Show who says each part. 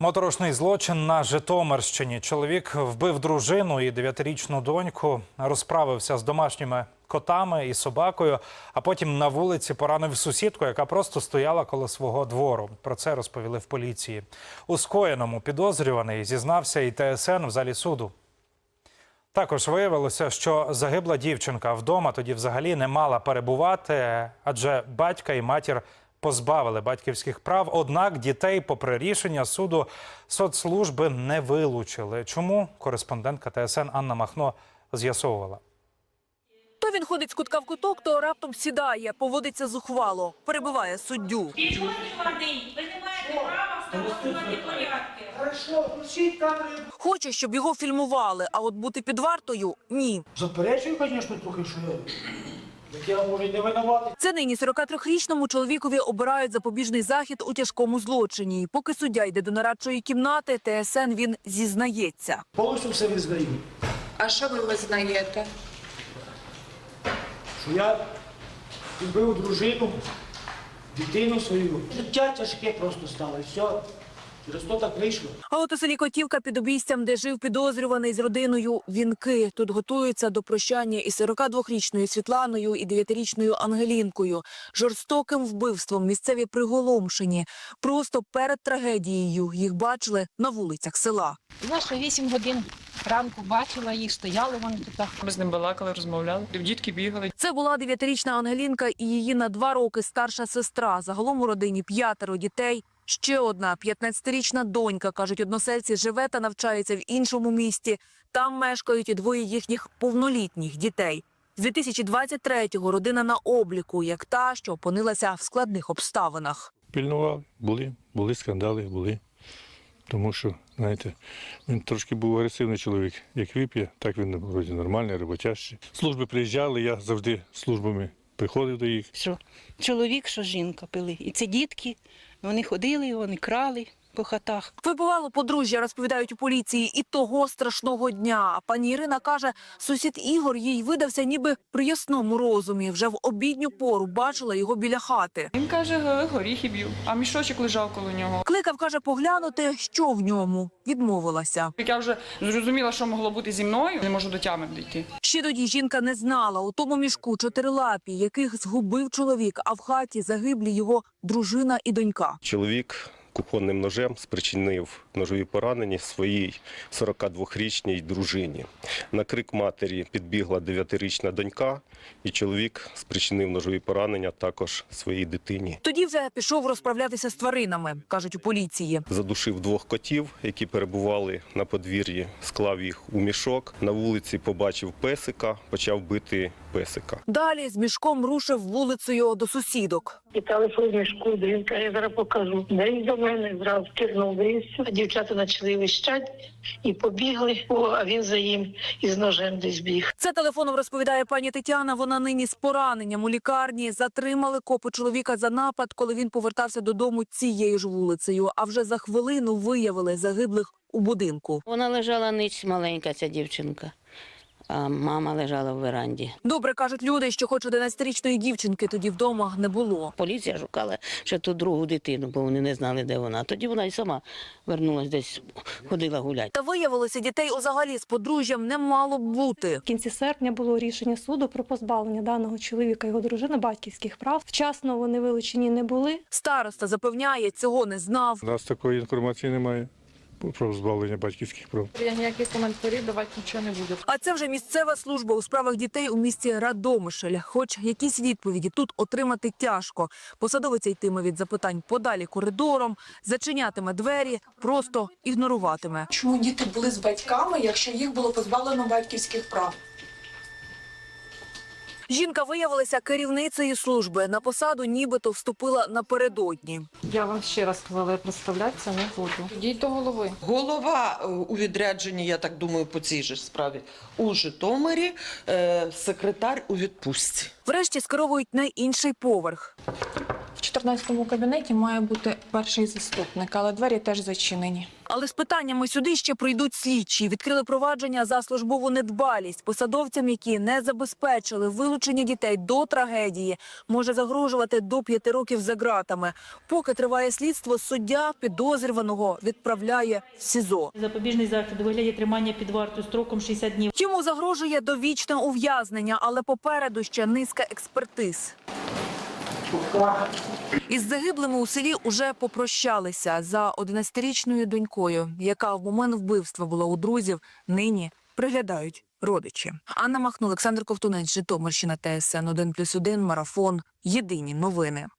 Speaker 1: Моторошний злочин на Житомирщині. Чоловік вбив дружину і дев'ятирічну доньку, розправився з домашніми котами і собакою, а потім на вулиці поранив сусідку, яка просто стояла коло свого двору. Про це розповіли в поліції. У скоєному підозрюваний зізнався і ТСН в залі суду. Також виявилося, що загибла дівчинка вдома тоді взагалі не мала перебувати, адже батька і матір позбавили батьківських прав. Однак дітей, попри рішення суду, соцслужби не вилучили. Чому кореспондентка ТСН Анна Махно з'ясовувала?
Speaker 2: То він ходить з кутка в куток, то раптом сідає, поводиться зухвало, перебиває суддю.
Speaker 3: Підозрюваний, ви не маєте права встановлювати порядки.
Speaker 4: Хорошо, включіть камеру.
Speaker 2: Хоче, щоб його фільмували, а от бути під вартою – ні.
Speaker 4: Заперечую, звісно, трохи, що я. Так я може не винуватий.
Speaker 2: Це нині 43-річному чоловікові обирають запобіжний захід у тяжкому злочині. І Поки суддя йде до нарадчої кімнати, ТСН він зізнається.
Speaker 4: Повністю все визнаю.
Speaker 5: А що ви визнаєте?
Speaker 4: Що я любив дружину, дитину свою. Життя тяжке просто стало, і все. Через то так вийшло.
Speaker 2: А от у селі Котівка під обійстям, де жив підозрюваний з родиною Вінки. Тут готуються до прощання із 42-річною Світланою і 9-річною Ангелінкою. Жорстоким вбивством місцеві приголомшені. Просто перед трагедією їх бачили на вулицях села.
Speaker 6: Я ще 8 годин ранку бачила їх, стояли вони тут.
Speaker 7: Ми з ним балакали, розмовляли. Дітки бігали.
Speaker 2: Це була 9-річна Ангелінка і її на два роки старша сестра. Загалом у родині п'ятеро дітей. Ще одна 15-річна донька, кажуть односельці, живе та навчається в іншому місті. Там мешкають і двоє їхніх повнолітніх дітей. З 2023-го родина на обліку, як та, що опинилася в складних обставинах.
Speaker 8: пильнували. Були, були скандали, були. Тому що, знаєте, він трошки був агресивний чоловік. Як вип'є, так він вроді нормальний, роботящий. Служби приїжджали, я завжди службами приходив до їх.
Speaker 9: що чоловік, що жінка пили. І це дітки, вони ходили, вони крали по хатах.
Speaker 2: Вибивало подружжя, розповідають у поліції, і того страшного дня. А Пані Ірина каже, сусід Ігор їй видався ніби при ясному розумі. Вже в обідню пору бачила його біля хати.
Speaker 7: Він каже, «Ге, горіхи б'ю, а мішочок лежав коло нього.
Speaker 2: Кликав, каже, поглянути, що в ньому. Відмовилася.
Speaker 7: Як я вже зрозуміла, що могло бути зі мною, не можу до тями дійти.
Speaker 2: Ще тоді жінка не знала у тому мішку чотирилапі, яких згубив чоловік, а в хаті загиблі його дружина і донька.
Speaker 10: Чоловік кухонним ножем спричинив ножові поранення своїй 42-річній дружині. На крик матері підбігла 9-річна донька, і чоловік спричинив ножові поранення також своїй дитині.
Speaker 2: Тоді вже пішов розправлятися з тваринами, кажуть у поліції.
Speaker 10: Задушив двох котів, які перебували на подвір'ї, склав їх у мішок. На вулиці побачив песика, почав бити песика.
Speaker 2: Далі з мішком рушив вулицею до сусідок.
Speaker 11: Телефон в мішку, де він каже, я зараз покажу. Де він мене зразу кирнув, де і. Дівчата почали вищати і побігли, О, а він за їм із ножем десь біг.
Speaker 2: Це телефоном розповідає пані Тетяна. Вона нині з пораненням у лікарні. Затримали копи чоловіка за напад, коли він повертався додому цією ж вулицею. А вже за хвилину виявили загиблих у будинку.
Speaker 9: Вона лежала ниць маленька, ця дівчинка, а мама лежала в веранді.
Speaker 2: Добре кажуть люди, що хоч 11-річної дівчинки тоді вдома не було.
Speaker 9: Поліція шукала ще ту другу дитину, бо вони не знали, де вона. Тоді вона й сама вернулась десь, ходила гуляти.
Speaker 2: Та виявилося, дітей узагалі з подружжям не мало б бути.
Speaker 12: В кінці серпня було рішення суду про позбавлення даного чоловіка і його дружини батьківських прав. Вчасно вони вилучені не були.
Speaker 2: Староста запевняє, цього не знав.
Speaker 8: У нас такої інформації немає про позбавлення батьківських прав.
Speaker 7: Я ніяких коментарів давати нічого не буду.
Speaker 2: А це вже місцева служба у справах дітей у місті Радомишель. Хоч якісь відповіді тут отримати тяжко. Посадовиця йтиме від запитань подалі коридором, зачинятиме двері, просто ігноруватиме.
Speaker 5: Чому діти були з батьками, якщо їх було позбавлено батьківських прав?
Speaker 2: Жінка виявилася керівницею служби. На посаду нібито вступила напередодні.
Speaker 7: Я вам ще раз сказала, представлятися не буду. Йдіть до голови.
Speaker 5: Голова е, у відрядженні, я так думаю, по цій же справі у Житомирі, е, секретар у відпустці.
Speaker 2: Врешті скеровують на інший поверх.
Speaker 5: В
Speaker 7: 14-му кабінеті має бути перший заступник, але двері теж зачинені.
Speaker 2: Але з питаннями сюди ще прийдуть слідчі. Відкрили провадження за службову недбалість. Посадовцям, які не забезпечили вилучення дітей до трагедії, може загрожувати до п'яти років за ґратами. Поки триває слідство, суддя підозрюваного відправляє в СІЗО.
Speaker 3: Запобіжний захід у вигляді тримання під вартою строком 60 днів.
Speaker 2: Йому загрожує довічне ув'язнення, але попереду ще низка експертиз. Із загиблими у селі уже попрощалися за 11-річною донькою, яка в момент вбивства була у друзів, нині приглядають родичі. Анна Махно, Олександр Ковтунець, Житомирщина, ТСН 1+,1, Марафон. Єдині новини.